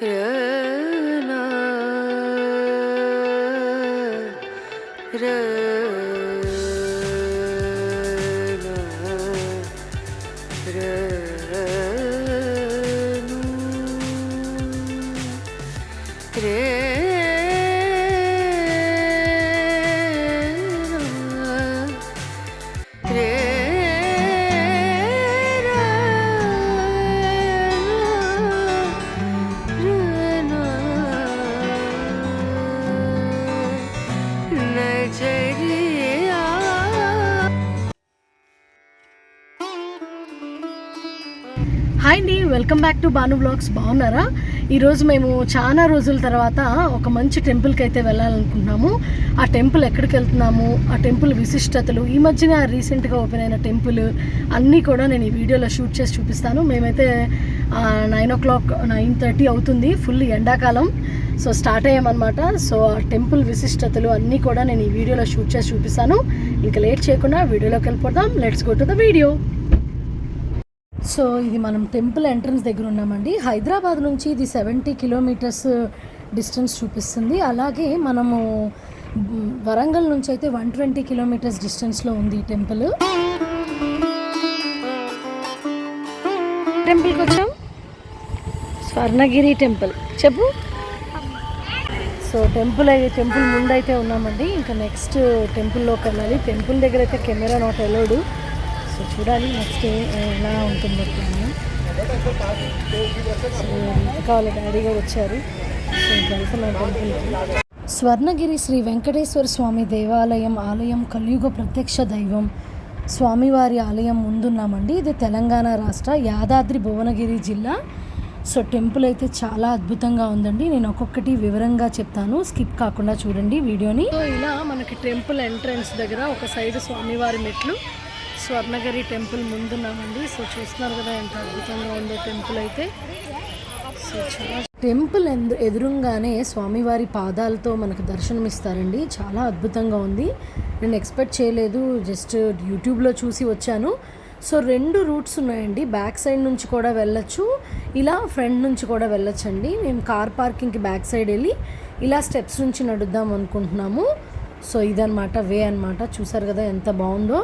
Hi అండి welcome back to Banu blogs. బాగున్నారా? ఈరోజు మేము చాలా రోజుల తర్వాత ఒక మంచి టెంపుల్కి అయితే వెళ్ళాలనుకుంటున్నాము. ఆ టెంపుల్ ఎక్కడికి వెళ్తున్నాము? ఆ టెంపుల్ విశిష్టతలు ఈ మధ్యన రీసెంట్గా ఓపెన్ అయిన టెంపుల్ అన్నీ కూడా నేను ఈ వీడియోలో షూట్ చేసి చూపిస్తాను. మేమైతే nine o'clock nine thirty అవుతుంది ఫుల్ ఎండాకాలం. సో స్టార్ట్ అయ్యామన్నమాట. సో ఆ టెంపుల్ విశిష్టతలు అన్నీ కూడా నేను ఈ వీడియోలో షూట్ చేసి చూపిస్తాను. ఇంకా లేట్ చేయకుండా వీడియోలోకి వెళ్ళిపోదాం. Let's go to the video. So ఇది మనం టెంపుల్ ఎంట్రన్స్ దగ్గర ఉన్నామండి. హైదరాబాద్ నుంచి ఇది సెవెంటీ కిలోమీటర్స్ డిస్టెన్స్ చూపిస్తుంది. అలాగే మనము వరంగల్ నుంచి అయితే వన్ ట్వంటీ కిలోమీటర్స్ డిస్టెన్స్లో ఉంది ఈ టెంపుల్. టెంపుల్కి వచ్చాం. స్వర్ణగిరి టెంపుల్. చెప్పు. సో టెంపుల్ అయితే టెంపుల్ ముందైతే ఉన్నామండి. ఇంకా నెక్స్ట్ టెంపుల్లోకి వెళ్ళాలి. టెంపుల్ దగ్గర అయితే కెమెరా నాట్ అలౌడ్. సో చూడాలి నెక్స్ట్ ఎలా ఉంటుందో ప్లాన్. సో ఇంకా వాళ్ళ డాడీ కూడా వచ్చారు. సో వెళ్తున్నాం టెంపుల్కి స్వర్ణగిరి శ్రీ వెంకటేశ్వర స్వామి దేవాలయం ఆలయం కలియుగ ప్రత్యక్ష దైవం. స్వామివారి ఆలయం ముందున్నామండి. ఇది తెలంగాణ రాష్ట్ర యాదాద్రి భువనగిరి జిల్లా. సో టెంపుల్ అయితే చాలా అద్భుతంగా ఉందండి. నేను ఒక్కొక్కటి వివరంగా చెప్తాను. స్కిప్ కాకుండా చూడండి వీడియోని. సో ఇలా మనకి టెంపుల్ ఎంట్రన్స్ దగ్గర ఒక సైడ్ స్వామివారి మెట్లు. స్వర్ణగిరి టెంపుల్ ముందున్నామండి సో చూస్తున్నారు కదా ఎంత అద్భుతంగా ఉందో టెంపుల్ అయితే. సో చాలా టెంపుల్ ఎందు ఎదురుగానే స్వామివారి పాదాలతో మనకు దర్శనం ఇస్తారండి చాలా అద్భుతంగా ఉంది. నేను ఎక్స్పెక్ట్ చేయలేదు జస్ట్ యూట్యూబ్లో చూసి వచ్చాను. సో రెండు రూట్స్ ఉన్నాయండి. బ్యాక్ సైడ్ నుంచి కూడా వెళ్ళొచ్చు ఇలా ఫ్రంట్ నుంచి కూడా వెళ్ళొచ్చండి. మేము కార్ పార్కింగ్కి బ్యాక్ సైడ్ వెళ్ళి ఇలా స్టెప్స్ నుంచి నడుద్దాం అనుకుంటున్నాము. సో ఇదనమాట వే అనమాట చూసారు కదా ఎంత బాగుందో.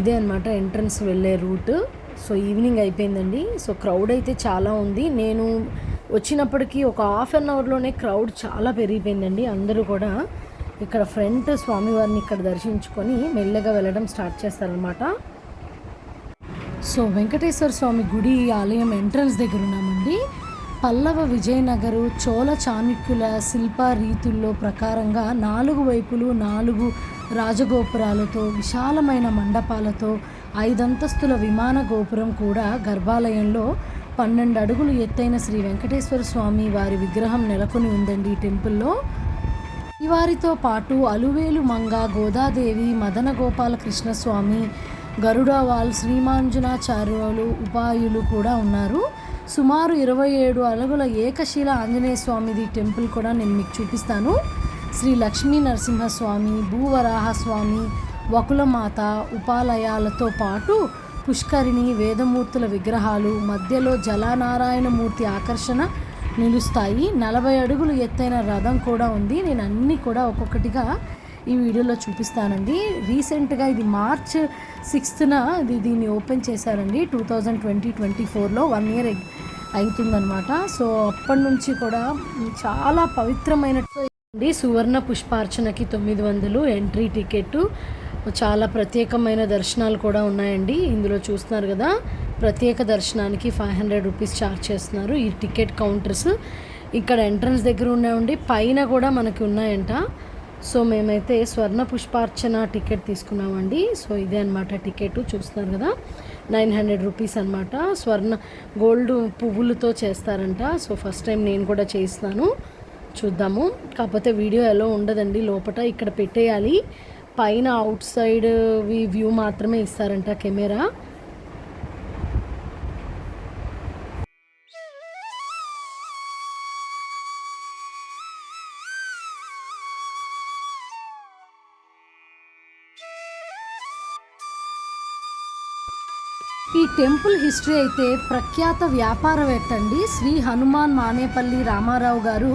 ఇదే అనమాట ఎంట్రన్స్ వెళ్ళే రూట్. సో ఈవినింగ్ అయిపోయిందండి. సో క్రౌడ్ అయితే చాలా ఉంది. నేను వచ్చినప్పటికీ ఒక హాఫ్ అన్ అవర్లోనే క్రౌడ్ చాలా పెరిగిపోయిందండి అందరూ కూడా. ఇక్కడ ఫ్రంట్ స్వామివారిని ఇక్కడ దర్శించుకొని మెల్లగా వెళ్ళడం స్టార్ట్ చేస్తారనమాట సో వెంకటేశ్వర స్వామి గుడి ఆలయం ఎంట్రన్స్ దగ్గర ఉన్నామండి. పల్లవ విజయనగరు చోళ చాణక్యుల శిల్ప రీతుల్లో ప్రకారంగా నాలుగు వైపులు నాలుగు రాజగోపురాలతో విశాలమైన మండపాలతో ఐదంతస్తుల విమాన గోపురం కూడా గర్భాలయంలో పన్నెండు అడుగులు ఎత్తైన శ్రీ వెంకటేశ్వర స్వామి వారి విగ్రహం నెలకొని ఉందండి ఈ టెంపుల్లో. వారితో పాటు అలువేలు మంగ గోదాదేవి మదన గోపాలకృష్ణ స్వామి గరుడవాల్ శ్రీమాంజనాచార్యులు ఉపాయులు కూడా ఉన్నారు. సుమారు ఇరవై ఏడు అలుగుల ఏకశిల ఆంజనేయ స్వామిది టెంపుల్ కూడా నేను మీకు చూపిస్తాను. శ్రీ లక్ష్మీ నరసింహస్వామి భూవరాహస్వామి వకులమాత ఉపాలయాలతో పాటు పుష్కరిణి వేదమూర్తుల విగ్రహాలు మధ్యలో జలనారాయణమూర్తి ఆకర్షణ నిలుస్తాయి. నలభై అడుగులు ఎత్తైన రథం కూడా ఉంది. నేను అన్నీ కూడా ఒక్కొక్కటిగా ఈ వీడియోలో చూపిస్తానండి. రీసెంట్గా ఇది మార్చ్ సిక్స్త్న ఇది దీన్ని ఓపెన్ చేశారండి. టూ థౌజండ్ ట్వంటీ ట్వంటీ ఫోర్లో వన్ ఇయర్ అవుతుందనమాట సో అప్పటి నుంచి కూడా చాలా పవిత్రమైన అండి సువర్ణ పుష్పార్చనకి తొమ్మిది వందలు ఎంట్రీ టికెట్ చాలా ప్రత్యేకమైన దర్శనాలు కూడా ఉన్నాయండి. ఇందులో చూస్తున్నారు కదా ప్రత్యేక దర్శనానికి ఫైవ్ హండ్రెడ్ రూపీస్ ఛార్జ్ చేస్తున్నారు ఈ టికెట్ కౌంటర్స్. ఇక్కడ ఎంట్రన్స్ దగ్గర ఉన్నాయండి పైన కూడా మనకి ఉన్నాయంట. సో మేమైతే స్వర్ణ పుష్పార్చన టికెట్ తీసుకున్నామండి. సో ఇదే అనమాట టికెట్ చూస్తున్నారు కదా నైన్ హండ్రెడ్ రూపీస్ అనమాట స్వర్ణ గోల్డ్ పువ్వులతో చేస్తారంట. సో ఫస్ట్ టైం నేను కూడా చేస్తాను చూద్దాము. కాకపోతే వీడియో ఎలా ఉండదండి లోపల ఇక్కడ పెట్టేయాలి. పైన అవుట్ సైడ్ వ్యూ మాత్రమే ఇస్తారంట కెమెరా. ఈ టెంపుల్ హిస్టరీ అయితే ప్రఖ్యాత వ్యాపారవేత్త అండి శ్రీ హనుమాన్ మానేపల్లి రామారావు గారు.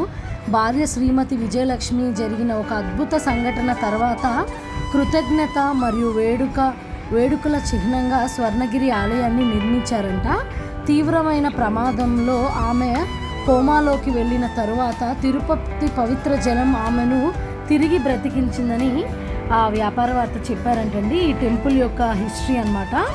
భార్య శ్రీమతి విజయలక్ష్మి జరిగిన ఒక అద్భుత సంఘటన తర్వాత కృతజ్ఞత మరియు వేడుక వేడుకల చిహ్నంగా స్వర్ణగిరి ఆలయాన్ని నిర్మించారంట. తీవ్రమైన ప్రమాదంలో ఆమె కోమాలోకి వెళ్ళిన తరువాత తిరుపతి పవిత్ర జలం ఆమెను తిరిగి బ్రతికించిందని ఆ వ్యాపార వార్త చెప్పారంటండి. ఈ టెంపుల్ యొక్క హిస్టరీ అనమాట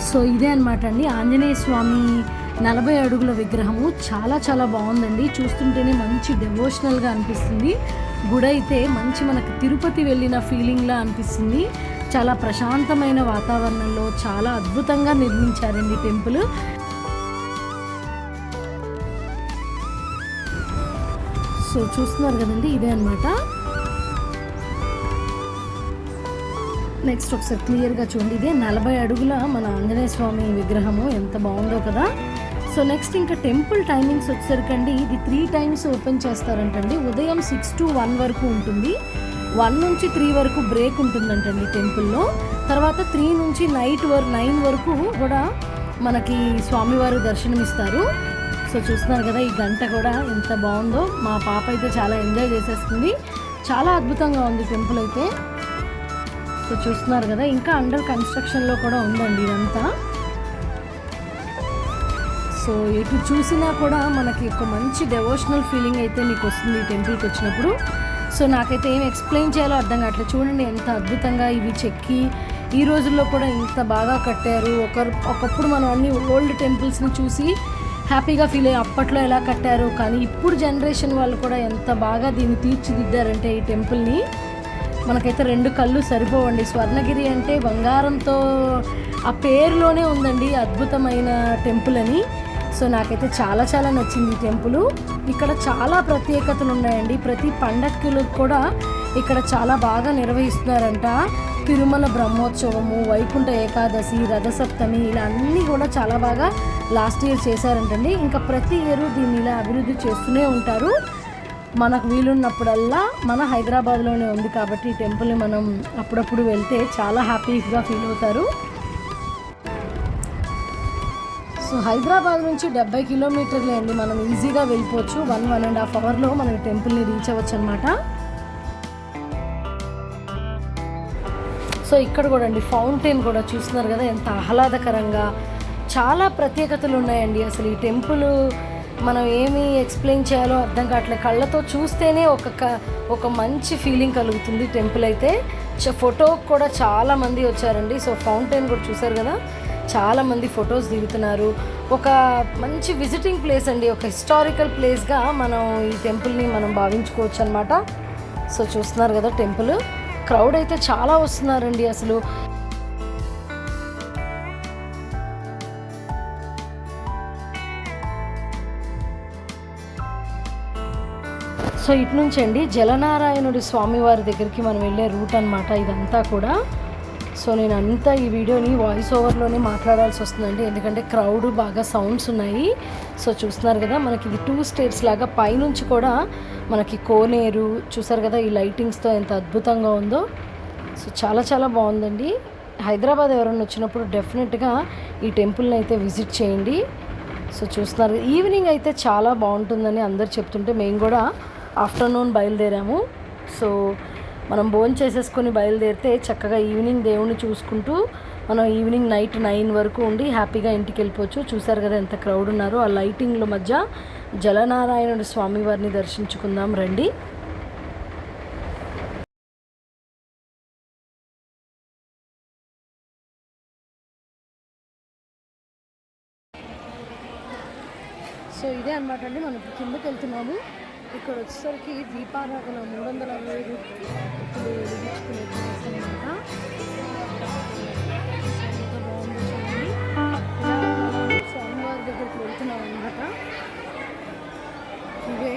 సో ఇదే అనమాట అండి. ఆంజనేయ స్వామి నలభై అడుగుల విగ్రహము చాలా చాలా బాగుందండి. చూస్తుంటేనే మంచి డెవోషనల్గా అనిపిస్తుంది. గుడి అయితే మంచి మనకు తిరుపతి వెళ్ళిన ఫీలింగ్లా అనిపిస్తుంది. చాలా ప్రశాంతమైన వాతావరణంలో చాలా అద్భుతంగా నిర్మించారండి టెంపుల్. సో చూస్తున్నారు కదండి ఇదే అనమాట నెక్స్ట్ ఒకసారి క్లియర్గా చూడండి. ఇదే నలభై అడుగుల మన ఆంజనేయ స్వామి విగ్రహము. ఎంత బాగుందో కదా. సో నెక్స్ట్ ఇంకా టెంపుల్ టైమింగ్స్ వచ్చేసరికండి. ఇది త్రీ టైమ్స్ ఓపెన్ చేస్తారంటండి. ఉదయం సిక్స్ టు వన్ వరకు ఉంటుంది. వన్ నుంచి త్రీ వరకు బ్రేక్ ఉంటుందంటండి టెంపుల్లో. తర్వాత త్రీ నుంచి నైట్ వరకు నైన్ వరకు కూడా మనకి స్వామివారు దర్శనమిస్తారు. సో చూస్తున్నారు కదా ఈ గంట కూడా ఎంత బాగుందో. మా పాప అయితే చాలా ఎంజాయ్ చేసేస్తుంది. చాలా అద్భుతంగా ఉంది టెంపుల్ అయితే. సో చూస్తున్నారు కదా ఇంకా అండర్ కన్స్ట్రక్షన్లో కూడా ఉందండి ఇదంతా. సో ఎటు చూసినా కూడా మనకి ఒక మంచి డెవోషనల్ ఫీలింగ్ అయితే మీకు వస్తుంది ఈ టెంపుల్కి వచ్చినప్పుడు. సో నాకైతే ఏం ఎక్స్ప్లెయిన్ చేయాలో అర్థం కావట్లేదు చూడండి ఎంత అద్భుతంగా ఇవి చెక్కి ఈ రోజుల్లో కూడా ఇంత బాగా కట్టారు. ఒకరు ఒకప్పుడు మనం అన్ని ఓల్డ్ టెంపుల్స్ని చూసి హ్యాపీగా ఫీల్ అయ్యి అప్పట్లో ఎలా కట్టారు కానీ ఇప్పుడు జనరేషన్ వాళ్ళు కూడా ఎంత బాగా దీన్ని తీర్చిదిద్దారంటే ఈ టెంపుల్ని మనకైతే రెండు కళ్ళు సరిపోవండి. స్వర్ణగిరి అంటే బంగారంతో ఆ పేరులోనే ఉందండి అద్భుతమైన టెంపుల్ అని. సో నాకైతే చాలా చాలా నచ్చింది ఈ టెంపుల్. ఇక్కడ చాలా ప్రత్యేకతలు ఉన్నాయండి. ప్రతి పండగలు కూడా ఇక్కడ చాలా బాగా నిర్వహిస్తున్నారంట. తిరుమల బ్రహ్మోత్సవము వైకుంఠ ఏకాదశి రథసప్తమి ఇలా అన్నీ కూడా చాలా బాగా లాస్ట్ ఇయర్ చేశారంటండి. ఇంకా ప్రతి ఇయర్ దీన్ని ఇలా అభివృద్ధి చేస్తూనే ఉంటారు. మనకు వీలున్నప్పుడల్లా మన హైదరాబాద్లోనే ఉంది కాబట్టి ఈ టెంపుల్ని మనం అప్పుడప్పుడు వెళ్తే చాలా హ్యాపీగా ఫీల్ అవుతారు. సో హైదరాబాద్ నుంచి డెబ్బై కిలోమీటర్లే అండి. మనం ఈజీగా వెళ్ళిపోవచ్చు. వన్ వన్ అండ్ హాఫ్ అవర్లో మనం టెంపుల్ని రీచ్ అవ్వచ్చు అనమాట సో ఇక్కడ కూడా అండి ఫౌంటైన్ కూడా చూస్తున్నారు కదా ఎంత ఆహ్లాదకరంగా. చాలా ప్రత్యేకతలు ఉన్నాయండి. అసలు ఈ టెంపుల్ మనం ఏమి ఎక్స్ప్లెయిన్ చేయాలో అర్థం కావట్లేదు కళ్ళతో చూస్తేనే ఒక ఒక మంచి ఫీలింగ్ కలుగుతుంది టెంపుల్ అయితే. ఫోటో కూడా చాలా మంది వచ్చారండి. సో ఫౌంటైన్ కూడా చూసారు కదా. చాలామంది ఫొటోస్ దిగుతున్నారు. ఒక మంచి విజిటింగ్ ప్లేస్ అండి. ఒక హిస్టారికల్ ప్లేస్గా మనం ఈ టెంపుల్ని మనం భావించుకోవచ్చు అనమాట సో చూస్తున్నారు కదా టెంపుల్. క్రౌడ్ అయితే చాలా వస్తున్నారండి అసలు. సో ఇటు నుంచి అండి జలనారాయణుడి స్వామివారి దగ్గరికి మనం వెళ్ళే రూట్ అనమాట ఇదంతా కూడా. సో నేను అంతా ఈ వీడియోని వాయిస్ ఓవర్లోనే మాట్లాడాల్సి వస్తుందండి. ఎందుకంటే క్రౌడ్ బాగా సౌండ్స్ ఉన్నాయి. సో చూస్తున్నారు కదా మనకి ఇది టూ స్టేట్స్ లాగా పైనుంచి కూడా మనకి కోనేరు చూసారు కదా ఈ లైటింగ్స్తో ఎంత అద్భుతంగా ఉందో. సో చాలా చాలా బాగుందండి. హైదరాబాద్ ఎవరైనా వచ్చినప్పుడు డెఫినెట్గా ఈ టెంపుల్ని అయితే విజిట్ చేయండి. సో చూస్తున్నారు ఈవినింగ్ అయితే చాలా బాగుంటుందని అందరు చెప్తుంటే మేము కూడా ఆఫ్టర్నూన్ బయలుదేరాము. సో మనం భోజనం చేసేసుకొని బయలుదేరితే చక్కగా ఈవినింగ్ దేవుణ్ణి చూసుకుంటూ మనం ఈవినింగ్ నైట్ నైన్ వరకు ఉండి హ్యాపీగా ఇంటికి వెళ్ళిపోవచ్చు. చూసారు కదా ఎంత క్రౌడ్ ఉన్నారో. ఆ లైటింగ్ల మధ్య జలనారాయణుడు స్వామివారిని దర్శించుకుందాం రండి. సో ఇదే అనమాట అండి. మనం ఇప్పుడు కిందకి వెళ్తున్నాము. ఇక్కడ వచ్చేసరికి దీపారాధన మూడు వందల అరవై ఇప్పుడు వెలిగించుకునే ప్లేస్ అనమాట. ఎంత బాగుందో చూడండి. స్వామివారి దగ్గరికి వెళ్తున్నాం అనమాట. ఇవే.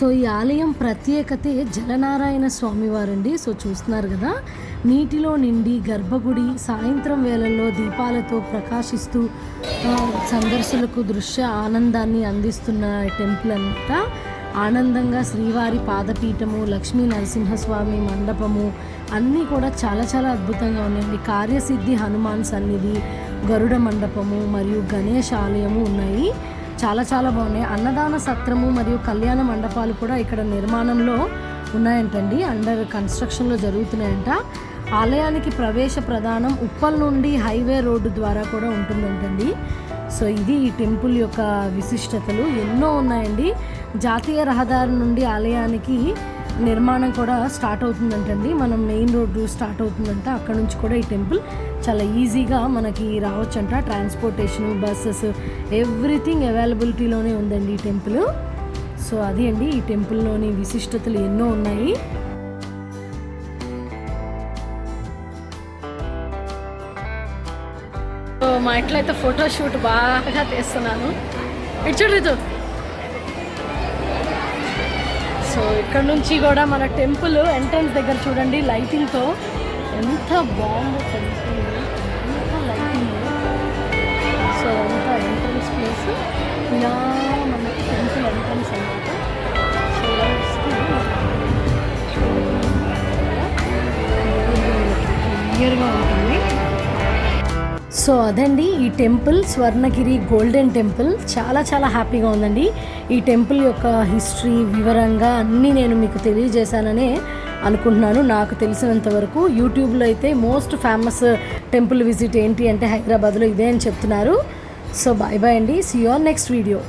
సో ఈ ఆలయం ప్రత్యేకతే జలనారాయణ స్వామివారండి. సో చూస్తున్నారు కదా నీటిలో నిండి గర్భగుడి సాయంత్రం వేళల్లో దీపాలతో ప్రకాశిస్తూ సందర్శకులకు దృశ్య ఆనందాన్ని అందిస్తున్న టెంపుల్ అంతా. ఆనందంగా శ్రీవారి పాదపీఠము లక్ష్మీ నరసింహస్వామి మండపము అన్నీ కూడా చాలా చాలా అద్భుతంగా ఉన్నాయండి. కార్యసిద్ధి హనుమాన్ సన్నిధి గరుడ మండపము మరియు గణేష్ ఆలయము ఉన్నాయి. చాలా చాలా బాగున్నాయి. అన్నదాన సత్రము మరియు కళ్యాణ మండపాలు కూడా ఇక్కడ నిర్మాణంలో ఉన్నాయంటండి. అండర్ కన్స్ట్రక్షన్లో జరుగుతున్నాయంట. ఆలయానికి ప్రవేశ ప్రధానం ఉప్పల్ నుండి హైవే రోడ్డు ద్వారా కూడా ఉంటుందంటండి. సో ఇది ఈ టెంపుల్ యొక్క విశిష్టతలు. ఎన్నో ఉన్నాయండి. జాతీయ రహదారి నుండి ఆలయానికి నిర్మాణం కూడా స్టార్ట్ అవుతుందంటండి. మనం మెయిన్ రోడ్డు స్టార్ట్ అవుతుందంట. అక్కడ నుంచి కూడా ఈ టెంపుల్ చాలా ఈజీగా మనకి రావచ్చంట. ట్రాన్స్పోర్టేషన్ బస్సెస్ ఎవ్రీథింగ్ అవైలబిలిటీలోనే ఉందండి ఈ టెంపుల్. సో అది అండి ఈ టెంపుల్లోని విశిష్టతలు ఎన్నో ఉన్నాయి. సో మా ఇంట్లో అయితే ఫోటో షూట్ బాగా తీస్తున్నాను. ఇటు చూడు. సో ఇక్కడ నుంచి కూడా మన టెంపుల్ ఎంట్రన్స్ దగ్గర చూడండి లైటింగ్తో. ఎంత బాగుందో టెంపుల్ ఎంత లైటింగ్. సో అంత ఎంట్రన్స్ ప్లేస్. ఇలా మనకి టెంపుల్ ఎంట్రన్స్ అనమాట సో ఇలా వస్తే క్లియర్గా ఉంటుంది సో అదండి ఈ టెంపుల్ స్వర్ణగిరి గోల్డెన్ టెంపుల్. చాలా చాలా హ్యాపీగా ఉందండి. ఈ టెంపుల్ యొక్క హిస్టరీ వివరంగా అన్నీ నేను మీకు తెలియజేశాననే అనుకుంటున్నాను. నాకు తెలిసినంత వరకు యూట్యూబ్లో అయితే మోస్ట్ ఫేమస్ టెంపుల్ విజిట్ ఏంటి అంటే హైదరాబాద్లో ఇదే అని చెప్తున్నారు. సో బాయ్ బాయ్ అండి. See your next video